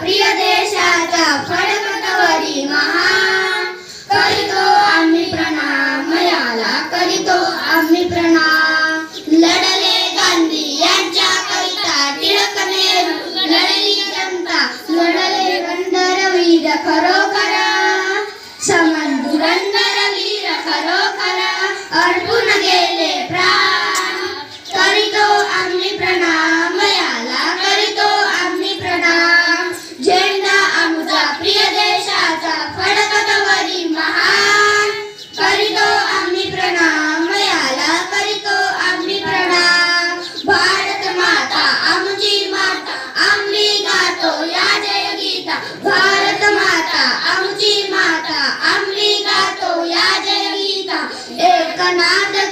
Priya దేశాత I'm not.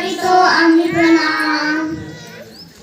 りとアンミプナ